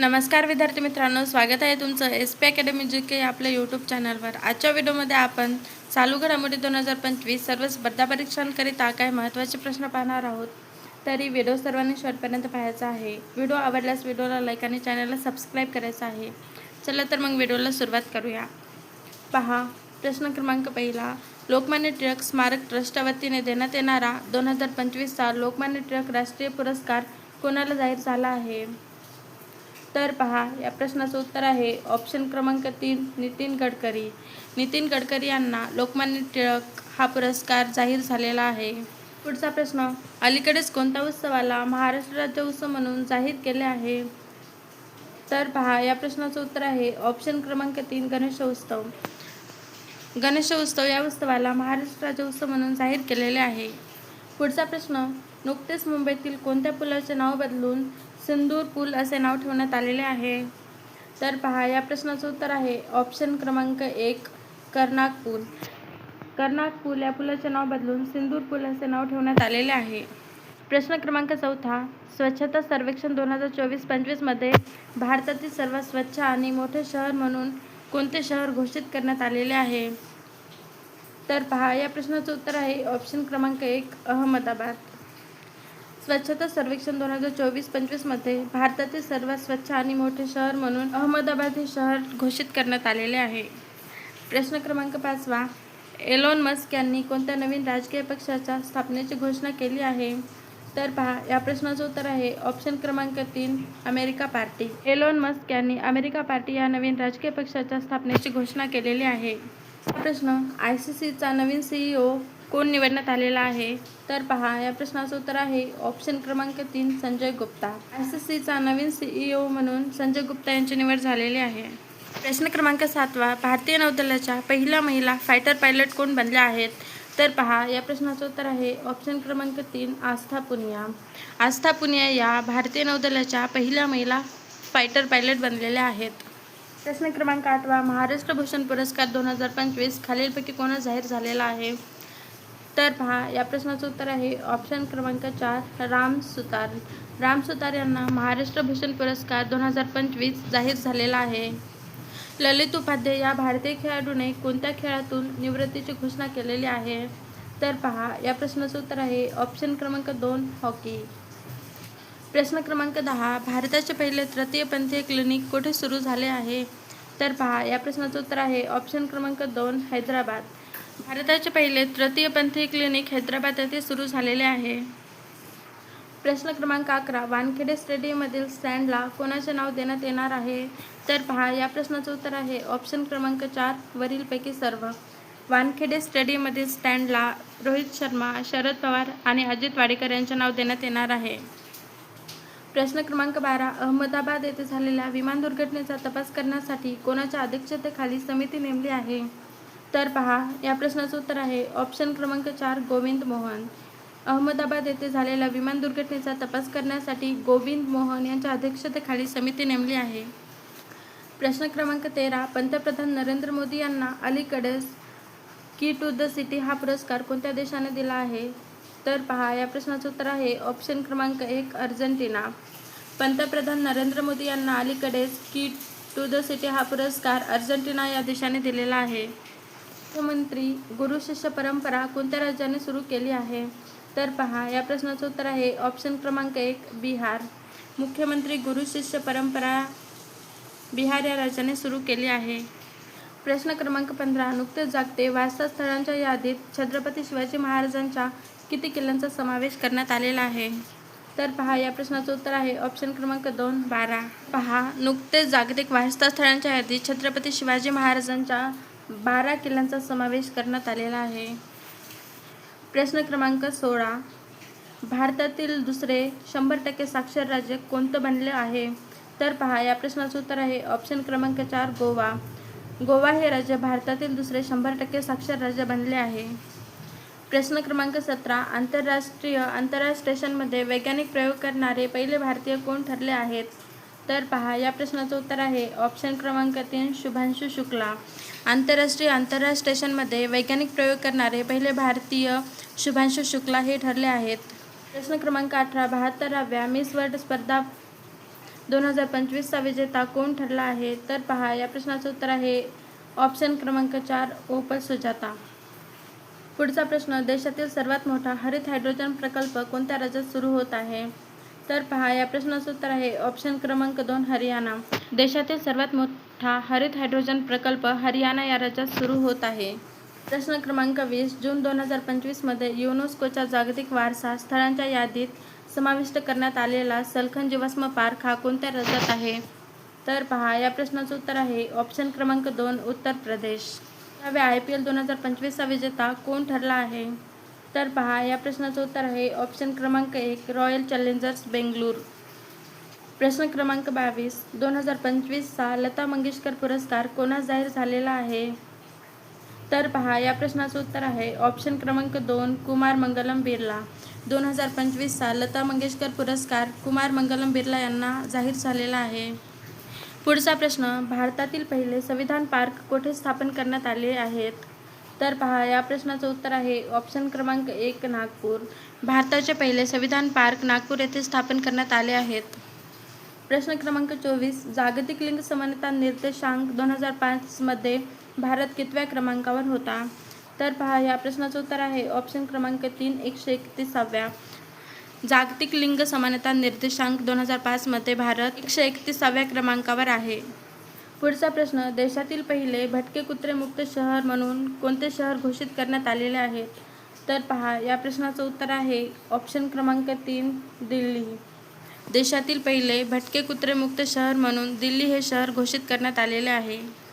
नमस्कार विद्यार्थी मित्रांनो स्वागत आहे तुमचं S P academy G K आपल्या यूट्यूब चॅनलवर आजच्या व्हिडिओमध्ये आपण चालू घडामोडी दोन हजार पंचवीस सर्व स्पर्धा परीक्षांकरिता काही महत्त्वाचे प्रश्न पाहणार आहोत. तरी व्हिडिओ सर्वांनी शेवटपर्यंत पाहायचा आहे. व्हिडिओ आवडल्यास व्हिडिओला लाईक आणि चॅनलला सबस्क्राईब करायचा आहे. चला तर मग व्हिडिओला सुरुवात करूया. पहा प्रश्न क्रमांक पहिला. लोकमान्य टिळक स्मारक ट्रस्टच्या वतीने देण्यात येणारा दोन हजार पंचवीसचा लोकमान्य टिळक राष्ट्रीय पुरस्कार कोणाला जाहीर झाला आहे? तर पहा. या प्रश्नाचं उत्तर आहे ऑप्शन क्रमांक तीन नितीन गडकरी. नितीन गडकरी यांना लोकमान्य टिळक हा पुरस्कार जाहीर झालेला आहे. पुढचा प्रश्न अलीकडेच कोणत्या उत्सवाला महाराष्ट्र राज्य उत्सव म्हणून जाहीर केले आहे? तर पहा या प्रश्नाचं उत्तर आहे ऑप्शन क्रमांक तीन गणेशोत्सव गणेशोत्सव या उत्सवाला महाराष्ट्र राज्य उत्सव म्हणून जाहीर केलेले आहे. पुढचा प्रश्न नुकतेच मुंबईतील कोणत्या पुलाचे नाव बदलून सिंदूर पूल असे नाव ठेवण्यात आलेले आहे. तर पहा या प्रश्नाचं उत्तर आहे. ऑप्शन क्रमांक एक कर्नाक पूल. कर्नाक पूल या पुलाचे नाव बदलून सिंदूर पूल असे नाव ठेवण्यात आलेले आहे. प्रश्न क्रमांक चौथा स्वच्छता सर्वेक्षण दोन हजार चोवीस पंचवीसमध्ये भारतातील सर्वात स्वच्छ आणि मोठे शहर म्हणून कोणते शहर घोषित करण्यात आलेले आहे? तर पहा या प्रश्नाचं उत्तर आहे. ऑप्शन क्रमांक एक अहमदाबाद. स्वच्छता सर्वेक्षण दोन हजार चोवीस पंचवीसमध्ये भारतातील सर्वात स्वच्छ आणि मोठे शहर म्हणून अहमदाबाद हे शहर घोषित करण्यात आलेले आहे. प्रश्न क्रमांक पाचवा एलोन मस्क यांनी कोणत्या नवीन राजकीय पक्षाच्या स्थापनेची घोषणा केली आहे? तर पहा या प्रश्नाचं उत्तर आहे ऑप्शन क्रमांक तीन अमेरिका पार्टी. एलोन मस्क यांनी अमेरिका पार्टी या नवीन राजकीय पक्षाच्या स्थापनेची घोषणा केलेली आहे. हा प्रश्न आय सी सीचा नवीन सीईओ कोण निवडण्यात आलेला आहे? तर पहा या प्रश्नाचं उत्तर आहे ऑप्शन क्रमांक तीन संजय गुप्ता. एस एस सीचा नवीन सीईओ म्हणून संजय गुप्ता यांची निवड झालेली आहे. प्रश्न क्रमांक सातवा भारतीय नौदलाच्या पहिल्या महिला फायटर पायलट कोण बनल्या आहेत? तर पहा या प्रश्नाचं उत्तर आहे ऑप्शन क्रमांक तीन आस्था पुनिया. आस्था पुनिया या भारतीय नौदलाच्या पहिल्या महिला फायटर पायलट बनलेल्या आहेत. प्रश्न क्रमांक आठवा महाराष्ट्र भूषण पुरस्कार दोन हजार पंचवीस खालीलपैकी कोणा जाहीर झालेला आहे? तर पहा. या प्रश्नाचं उत्तर आहे ऑप्शन क्रमांक चार राम सुतार. राम सुतार यांना महाराष्ट्र भूषण पुरस्कार दोन हजार पंचवीस जाहीर झालेला आहे. ललित उपाध्याय या भारतीय खेळाडूने कोणत्या खेळातून निवृत्तीची घोषणा केलेली आहे? तर पहा या प्रश्नाचं उत्तर आहे ऑप्शन क्रमांक दोन हॉकी. प्रश्न क्रमांक दहा भारताचे पहिले तृतीयपंथीय क्लिनिक कुठे सुरू झाले आहे? तर पहा या प्रश्नाचं उत्तर आहे ऑप्शन क्रमांक दोन हैदराबाद. भारताचे पहिले तृतीयपंथी क्लिनिक हैदराबाद येथे सुरू झालेले आहे. प्रश्न क्रमांक अकरा वानखेडे स्टेडियममधील स्टँडला कोणाचे नाव देण्यात येणार आहे? तर पहा या प्रश्नाचं उत्तर आहे. ऑप्शन क्रमांक चार वरीलपैकी सर्व. वानखेडे स्टेडियममधील स्टँडला रोहित शर्मा शरद पवार आणि अजित वाडेकर यांचे नाव देण्यात येणार आहे. प्रश्न क्रमांक बारा अहमदाबाद येथे झालेल्या विमान दुर्घटनेचा तपास करण्यासाठी कोणाच्या अध्यक्षतेखाली समिती नेमली आहे? तर पहा. या प्रश्नाचं उत्तर आहे. ऑप्शन क्रमांक चार गोविंद मोहन. अहमदाबाद येथे झालेल्या विमान दुर्घटनेचा तपास करण्यासाठी गोविंद मोहन यांच्या अध्यक्षतेखाली समिती नेमली आहे. प्रश्न क्रमांक तेरा पंतप्रधान नरेंद्र मोदी यांना अलीकडेच की टू द सिटी हा पुरस्कार कोणत्या देशाने दिला आहे? तर पहा या प्रश्नाचं उत्तर आहे. ऑप्शन क्रमांक एक अर्जेंटिना. पंतप्रधान नरेंद्र मोदी यांना अलीकडेच की टू द सिटी हा पुरस्कार अर्जेंटिना या देशाने दिलेला आहे. मुख्यमंत्री गुरु शिष्य परंपरा कोणत्या राज्याने सुरू केली आहे? तर पहा या प्रश्नाचं उत्तर आहे ऑप्शन क्रमांक एक बिहार. मुख्यमंत्री गुरु शिष्य परंपरा बिहार या राज्याने सुरू केली आहे. प्रश्न क्रमांक पंधरा नुकतेच जागते वारसास्थळांच्या यादीत छत्रपती शिवाजी महाराजांच्या किती किल्ल्यांचा समावेश करण्यात आलेला आहे? तर पहा या प्रश्नाचं उत्तर आहे ऑप्शन क्रमांक दोन बारा. पहा नुकतेच जागतिक वारसा स्थळांच्या यादीत छत्रपती शिवाजी महाराजांच्या बारा किल्ल्यांचा समावेश करण्यात आलेला आहे. प्रश्न क्रमांक सोळा. भारतातील दुसरे शंभर टक्के साक्षर राज्य कोणतं बनले आहे? तर पहा या प्रश्नाचं उत्तर आहे ऑप्शन क्रमांक चार गोवा. गोवा हे राज्य भारतातील दुसरे शंभर टक्के साक्षर राज्य बनले आहे. प्रश्न क्रमांक सतरा. आंतरराष्ट्रीय अंतराळ स्टेशनमध्ये वैज्ञानिक प्रयोग करणारे पहिले भारतीय कोण ठरले आहेत? तर पहा या प्रश्नाचं उत्तर आहे ऑप्शन क्रमांक तीन शुभांशु शुक्ला. आंतरराष्ट्रीय अंतराळ स्टेशनमध्ये वैज्ञानिक प्रयोग करणारे पहिले भारतीय शुभांशु शुक्ला हे ठरले आहेत. प्रश्न क्रमांक अठरा बहात्तराव्या मिस वर्ल्ड स्पर्धा दोन हजार पंचवीसचा विजेता कोण ठरला आहे? तर पहा या प्रश्नाचं उत्तर आहे ऑप्शन क्रमांक चार ओपल सुजाता. पुढचा प्रश्न देशातील सर्वात मोठा हरित हायड्रोजन प्रकल्प कोणत्या राज्यात सुरू होत आहे? तर पहा. या प्रश्नाचं उत्तर आहे. ऑप्शन क्रमांक दोन हरियाणा. देशातील सर्वात मोठा हरित हायड्रोजन प्रकल्प हरियाणा या राज्यात सुरू होत आहे. प्रश्न क्रमांक वीस जून दोन हजार पंचवीसमध्ये युनेस्कोच्या जागतिक वारसा स्थळांच्या यादीत समाविष्ट करण्यात आलेला सलखन जीवाश्म पार्क हा कोणत्या राज्यात आहे? तर पहा या प्रश्नाचं उत्तर आहे. ऑप्शन क्रमांक दोन उत्तर प्रदेश. यावे आय पी एल दोन हजार पंचवीसचा विजेता कोण ठरला आहे? तर पहा. या प्रश्नाचं उत्तर आहे ऑप्शन क्रमांक एक रॉयल चॅलेंजर्स बेंगलूर प्रश्न क्रमांक बावीस दोन हजार पंचवीसचा लता मंगेशकर पुरस्कार कोणास जाहीर झालेला आहे? तर पहा या प्रश्नाचं उत्तर आहे ऑप्शन क्रमांक दोन कुमार मंगलम बिर्ला. दोन हजार पंचवीसचा लता मंगेशकर पुरस्कार कुमार मंगलम बिर्ला यांना जाहीर झालेला आहे. पुढचा प्रश्न भारतातील पहिले संविधान पार्क कोठे स्थापन करण्यात आले आहेत? तर पहा या प्रश्नाचं उत्तर आहे ऑप्शन क्रमांक एक नागपूर. भारताचे पहिले संविधान पार्क नागपूर येथे स्थापन करण्यात आले आहेत. प्रश्न क्रमांक चोवीस जागतिक लिंग समानता निर्देशांक दोन हजार पाचमध्ये भारत कितव्या क्रमांकावर होता? तर पहा या प्रश्नाचं उत्तर आहे ऑप्शन क्रमांक तीन एकशे एकतीसाव्या. जागतिक लिंग समानता निर्देशांक दोन हजार पाचमध्ये भारत एकशे एकतीसाव्या क्रमांकावर आहे. पुढचा प्रश्न देशातील पहिले भटके कुत्रे मुक्त शहर म्हणून कोणते शहर घोषित करण्यात आलेले आहे? तर पहा या प्रश्नाचं उत्तर आहे ऑप्शन क्रमांक तीन दिल्ली. देशातील पहिले भटके कुत्रे मुक्त शहर म्हणून दिल्ली हे शहर घोषित करण्यात आलेले आहे.